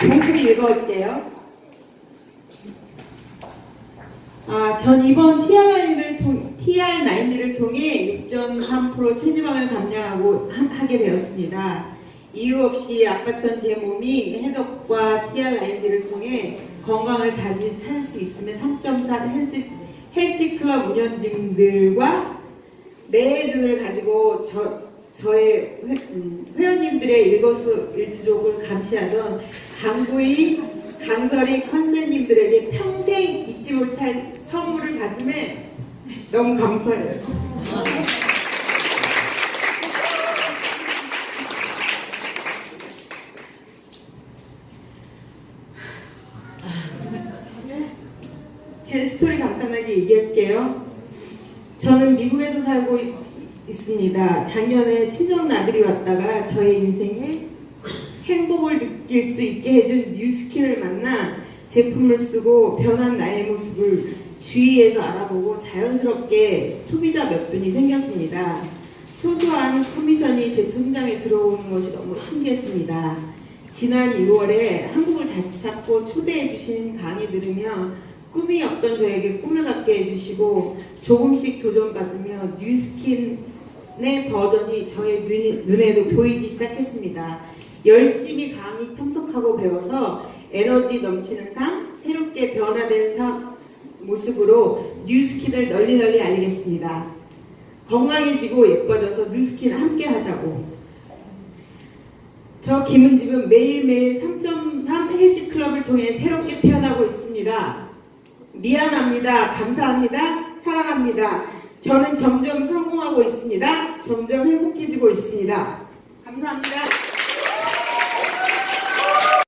동글이 읽어올게요. 아, 전 이번 TR9를 통, TR9를 통해 6.3% 체지방을 감량하고 하- 하게 되었습니다. 이유 없이 아팠던 제 몸이 해독과 TR9를 통해 건강을 다시 찾을 수 있음에 3.3 헬스, 헬스클럽 운영진들과 내 눈을 가지고 저, 저의 회, 음, 회원님들의 일거수일투족을 감시하던 강구이 강설이 컨셉님들에게 평생 잊지 못할 선물을 받음에 너무 감사해요. 제 스토리 간단하게 얘기할게요. 저는 미국에서 살고 있, 있습니다. 작년에 친정 나들이 왔다가 저의 인생에 행복을 느낄 수 있게 해준 뉴스킬을 만나 제품을 쓰고 변한 나의 모습을 주위에서 알아보고 자연스럽게 소비자 몇 분이 생겼습니다. 소소한 커미션이 제 통장에 들어오는 것이 너무 신기했습니다. 지난 2월에 한국을 다시 찾고 초대해 주신 강의 들으며 꿈이 없던 저에게 꿈을 갖게 해주시고 조금씩 도전받으며 뉴스킨 의 버전이 저의 눈이, 눈에도 보이기 시작했습니다. 열심히 강의 참석하고 배워서 에너지 넘치는 삶, 새롭게 변화된 삶 모습으로 뉴스킨을 널리 널리 알리겠습니다. 건강해지고 예뻐져서 뉴스킨 함께 하자고. 저 김은집은 매일매일 3.3 헬스클럽을 통해 새롭게 태어나고 있습니다. 미안합니다. 감사합니다. 사랑합니다. 저는 점점 성공하고 있습니다. 점점 행복해지고 있습니다. 감사합니다.